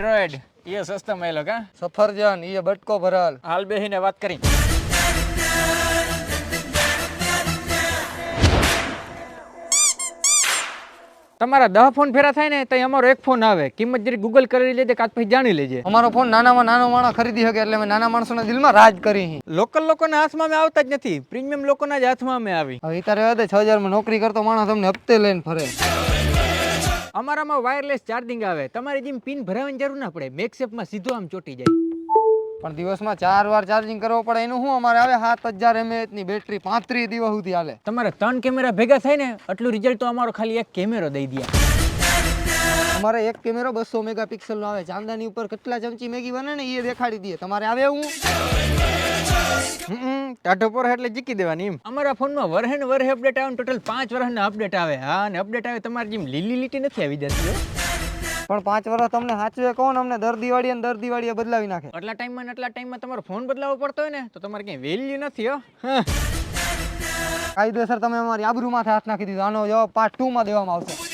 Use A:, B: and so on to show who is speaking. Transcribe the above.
A: Android એ સસ્તા મળેલો કા?
B: સફરજન એ બટકો ભરાલ.
A: હાલ બેહીને વાત કરી. તમારા દહ ફોન ફેરા થાય ને તો અમારો એક ફોન આવે. કિંમત જરી ગૂગલ કરી લેજે કાચ પછી જાણી લેજે.
B: અમારો ફોન નાનામાં નાનો માણસ ખરીદી શકે એટલે અમે નાના માણસોના દિલમાં રાજ કરી
A: લોકલ લોકોના હાથમાં અમે આવતા જ નથી. પ્રીમિયમ લોકોના જ હાથમાં અમે આવી.
B: હવે તારે છ હજારમાં નોકરી કરતો માણસ તમને હપ્તે લઈને ફરે.
A: અમારામાં વાયરલેસ ચાર્જિંગ આવે. તમારી જેમ પિન ભરાવવાની જરૂર ના પડે. મેક્સેપમાં સીધો આમ ચોટી જાય.
B: પણ દિવસમાં ચાર વાર ચાર્જિંગ કરવો પડે. એનું શું? અમારે આવે સાત હજાર એમએચની બેટરી પાંત્રીસ દિવસ સુધી હાલે.
A: તમારે ત્રણ કેમેરા ભેગા થાય ને આટલું રિઝલ્ટ તો અમારો ખાલી એક કેમેરો દઈ દે.
B: અમારે એક કેમેરો બસો મેગાપિક્સલનો આવે. ચાંદાની ઉપર કેટલા ચમચી મેગી બને ને એ દેખાડી દઈએ. તમારે આવે હું
A: ટાઢો પર એટલે જીકી દેવાની એમ. અમારા ફોનમાં વરહે ને વરહે અપડેટ આવે ટોટલ પાંચ વર્ષના અપડેટ આવે. હા અને અપડેટ આવે તમારી જેમ લીલી લીટી નથી આવી જતી
B: પણ પાંચ વર્ષ તમને સાચવે કોણ? અમને દર દિવાળી અને દર દિવાળીએ બદલાવી નાખે.
A: આટલા ટાઈમમાં આટલા ટાઈમમાં તમારો ફોન બદલાવો પડતો હોય ને તો તમારે ક્યાંય વેલ્યુ નથી હો.
B: કાયદેસર તમે અમારી આબરૂમાંથી હાથ નાખી દીધો. આનો જવાબ પાર્ટ ટુ માં દેવામાં આવશે.